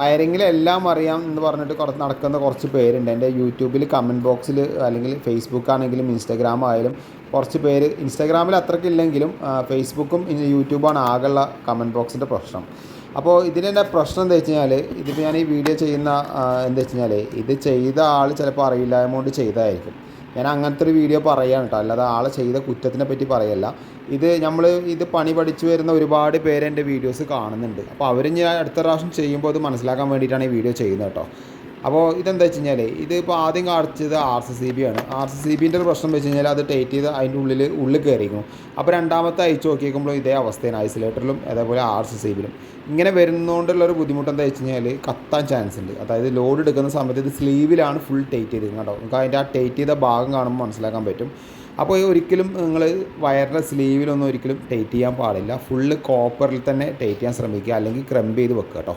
വയറിങ്ങിൽ എല്ലാം അറിയാം എന്ന് പറഞ്ഞിട്ട് കുറച്ച് നടക്കുന്ന കുറച്ച് പേരുണ്ട്. എന്റെ യൂട്യൂബിൽ കമന്റ് ബോക്സിൽ അല്ലെങ്കിൽ ഫേസ്ബുക്ക് ആണെങ്കിലും ഇൻസ്റ്റാഗ്രാം ആയാലും കുറച്ച് പേര് ഇൻസ്റ്റാഗ്രാമിൽ അത്രയ്ക്കില്ലെങ്കിലും ഫേസ്ബുക്കും യൂട്യൂബാണ് ആകെയുള്ള കമന്റ് ബോക്സിന്റെ പ്രശ്നം. അപ്പോൾ ഇതിന്റെ പ്രശ്നം എന്താ വെച്ച് കഴിഞ്ഞാൽ ഇതിപ്പോൾ ഞാൻ ഈ വീഡിയോ ചെയ്യുന്ന എന്താ വെച്ച് കഴിഞ്ഞാൽ ഇത് ചെയ്ത ആൾ ചിലപ്പോൾ അറിയില്ലായ്മ കൊണ്ട് ചെയ്തതായിരിക്കും ഞാൻ അങ്ങനത്തെ ഒരു വീഡിയോ പറയുകയാണ് കേട്ടോ അല്ലാതെ ആളെ ചെയ്ത കുറ്റത്തിനെ പറ്റി പറയല്ല. ഇത് നമ്മൾ ഇത് പണി പഠിച്ചു വരുന്ന ഒരുപാട് പേര് എന്റെ വീഡിയോസ് കാണുന്നുണ്ട്. അപ്പോൾ അവർ ഞാൻ അടുത്ത പ്രാവശ്യം ചെയ്യുമ്പോൾ അത് മനസ്സിലാക്കാൻ വേണ്ടിയിട്ടാണ് ഈ വീഡിയോ ചെയ്യുന്നത് കേട്ടോ അപ്പോൾ ഇതെന്താ വെച്ച് കഴിഞ്ഞാൽ ഇതിപ്പോൾ ആദ്യം കാണിച്ചത് ആർ സി സി ബി ആണ്. ആർ സി സി ബിന്റെ ഒരു പ്രശ്നം വെച്ച് കഴിഞ്ഞാൽ അത് ടൈറ്റ് ചെയ്ത് അതിന്റെ ഉള്ളിൽ ഉള്ളിൽ കയറിയിരിക്കും അപ്പോൾ രണ്ടാമത്തെ അയച്ചു നോക്കിയേക്കുമ്പോൾ ഇതേ അവസ്ഥയാണ് ഐസൊലേറ്ററിലും അതേപോലെ ആർ സി സി ബിയിലും ഇങ്ങനെ വരുന്നതുകൊണ്ടുള്ളൊരു ബുദ്ധിമുട്ട് എന്താ വെച്ച് കഴിഞ്ഞാൽ കത്താൻ ചാൻസ് ഉണ്ട്. അതായത് ലോഡ് എടുക്കുന്ന സമയത്ത് ഇത് സ്ലീവിലാണ് ഫുൾ ടൈറ്റ് ചെയ്തിരിക്കുന്നത് കേട്ടോ. നമുക്ക് അതിന്റെ ആ ടൈറ്റ് ചെയ്ത ഭാഗം കാണുമ്പോൾ മനസ്സിലാക്കാൻ പറ്റും. അപ്പോൾ ഒരിക്കലും നിങ്ങൾ വയറിന്റെ സ്ലീവിലൊന്നും ഒരിക്കലും ടൈറ്റ് ചെയ്യാൻ പാടില്ല. ഫുള്ള് കോപ്പറിൽ തന്നെ ടൈറ്റ് ചെയ്യാൻ ശ്രമിക്കുക. അല്ലെങ്കിൽ ക്രംപ് ചെയ്ത് വെക്കുക കേട്ടോ.